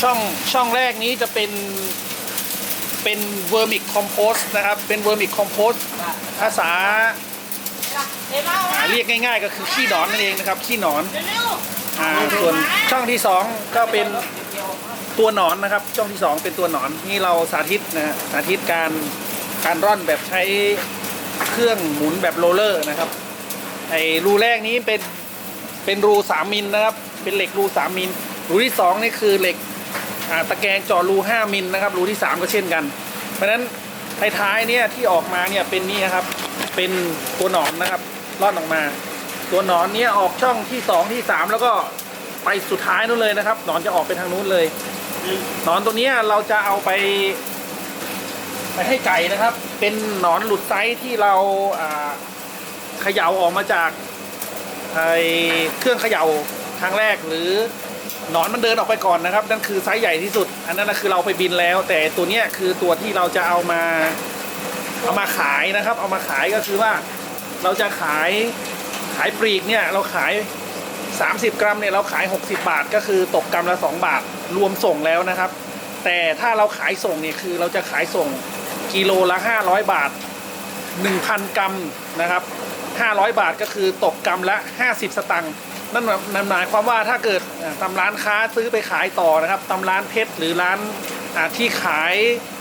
ช่องช่องแรกนี้จะเป็นเป็นเวอร์มิกคอมโพสนะครับ เป็นเวอร์มิกคอมโพสภาษาเรียกง่าย ๆ ก็คือขี้หนอนนั่นเองนะครับขี้หนอนอ่าส่วนช่องที่สองก็เป็นตัวหนอนนะครับ ช่องที่สองเป็นตัวหนอนนี่เราสาธิตนะสาธิตการการร่อนแบบใช้เครื่องหมุนแบบโรลเลอร์นะครับไอ้รูแรกนี้เป็นเป็นรูสามมิลนะครับ เป็นเหล็กรูสามมิลรูที่สองนี่คือเหล็ก ตะแกรงเจาะรูห้ามิลนะครับ รูที่สามก็เช่นกัน เพราะฉะนั้นท้ายๆเนี่ยที่ออกมาเนี่ยเป็นนี่นะครับ เป็นตัวหนอนนะครับรอนออกมา ตัวหนอนเนี้ยออกช่องที่สองที่สามแล้วก็ไปสุดท้ายนู้นเลยนะครับ หนอนจะออกไปทางนู้นเลยหนอนตัวนี้เราจะเอาไป ไปให้ไก่นะครับ เป็นหนอนหลุดไซส์ที่เราเขย่าออกมาจากไอเครื่องเขย่าครั้งแรกหรือ หนอนมันเดินออกไปก่อนนะครับ นั่นคือไซส์ใหญ่ที่สุด อันนั้นคือเราไปบินแล้ว แต่ตัวเนี้ยคือตัวที่เราจะเอามาเอามาขายนะครับ เอามาขายก็คือว่าเราจะขายขายปลีกเนี่ยเราขาย 30 กรัมเนี่ยเราขาย 60 บาท ก็คือตกกรัมละ 2 บาทรวมส่งแล้วนะครับ แต่ถ้าเราขายส่งเนี่ยคือเราจะขายส่งกิโลละ 500 บาท 1,000 กรัมนะครับ 500 บาทก็คือตกกรัมละ 50 สตังค์ นั่นหมายนั่นหมายความว่าถ้าเกิดตำร้านค้าซื้อไปขายต่อนะครับตำร้านเพชรหรือร้านที่ขาย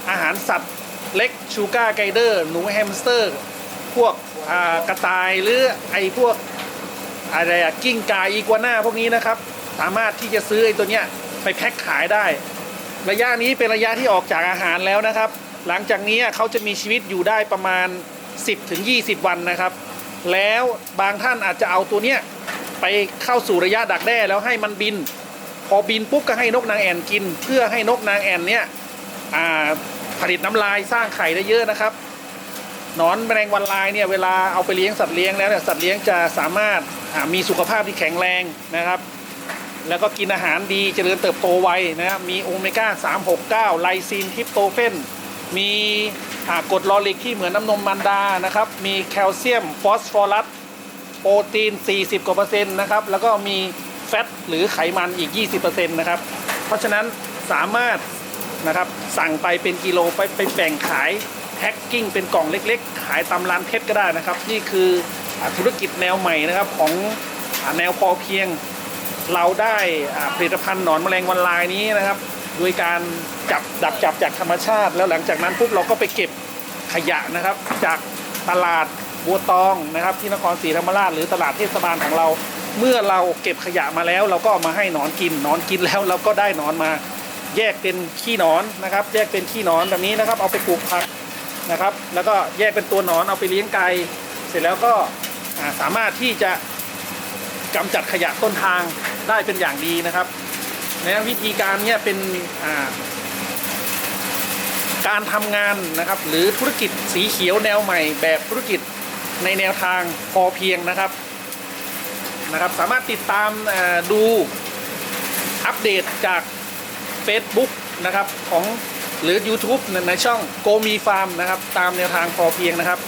อาหารสัตว์เล็กชูการ์ไกเดอร์หนูแฮมสเตอร์ พวกกระต่ายหรือไอพวกอะไรอะกิ้งกาอีกัวน่าพวกนี้นะครับ สามารถที่จะซื้อไอตัวเนี้ยไปแพ็คขายได้ ระยะนี้เป็นระยะที่ออกจากอาหารแล้วนะครับ หลังจากนี้เขาจะมีชีวิตอยู่ได้ประมาณ 10ถึง20 วันนะครับ แล้วบางท่านอาจจะเอาตัวเนี้ย ไปเข้าสู่ระยะดักแด้แล้วให้มันบิน พอบินปุ๊บก็ให้นกนางแอ่นกิน เพื่อให้นกนางแอ่นเนี่ยผลิตน้ำลายสร้างไข่ได้เยอะนะครับหนอนแมลงวันลายเนี่ยเวลาเอาไปเลี้ยงสัตว์เลี้ยงแล้วเนี่ยสัตว์เลี้ยงจะสามารถามีสุขภาพที่แข็งแรงนะครับ แล้วก็กินอาหารดีเจริญเติบโตไวนะครับมีโอเมก้า 369 ไลซีนทริปโตเฟน มีกรดลอริกที่เหมือนน้ำนมมันดานะครับ มีแคลเซียมฟอสฟอรัส โปรตีน 40 กว่าเปอร์เซ็นต์นะครับ แล้วก็มีแฟตหรือไขมันอีก 20%นต์นะครับ เพราะฉะนั้นสามารถนะครับสั่งไปเป็นกิโลไปไปแบ่งขายแพ็คกิ้งเป็นกล่องเล็กๆ ขายตามร้านเพชรก็ได้นะครับ นี่คืออธุรกิจแนวใหม่นะครับของอแนวพอเพียงเราได้ผลิตภัณฑ์หนอนแมลงวันลายนี้นะครับ โดยการจับดักจับจากธรรมชาติ แล้วหลังจากนั้นปุ๊บเราก็ไปเก็บขยะนะครับ จากตลาด บัวตองนะครับที่นครศรีธรรมราชหรือตลาดเทศบาลของเรา เมื่อเราเก็บขยะมาแล้ว เราก็เอามาให้หนอนกินหนอนกินแล้วเราก็ได้หนอนมา แยกเป็นขี้หนอนนะครับ แยกเป็นขี้หนอนแบบนี้นะครับ เอาไปปลูกผักนะครับ แล้วก็แยกเป็นตัวหนอนเอาไปเลี้ยงไก่เสร็จแล้วก็สามารถที่จะกำจัดขยะต้นทางได้เป็นอย่างดีนะครับนะวิธีการเนี้ยเป็นการทำงานนะครับ หรือธุรกิจสีเขียวแนวใหม่แบบธุรกิจ ในแนวทางพอเพียงนะครับนะครับ สามารถติดตามดูอัปเดตจาก Facebook นะครับของหรือ YouTube ในช่องโกมีฟาร์มนะครับ ตามแนวทางพอเพียงนะครับ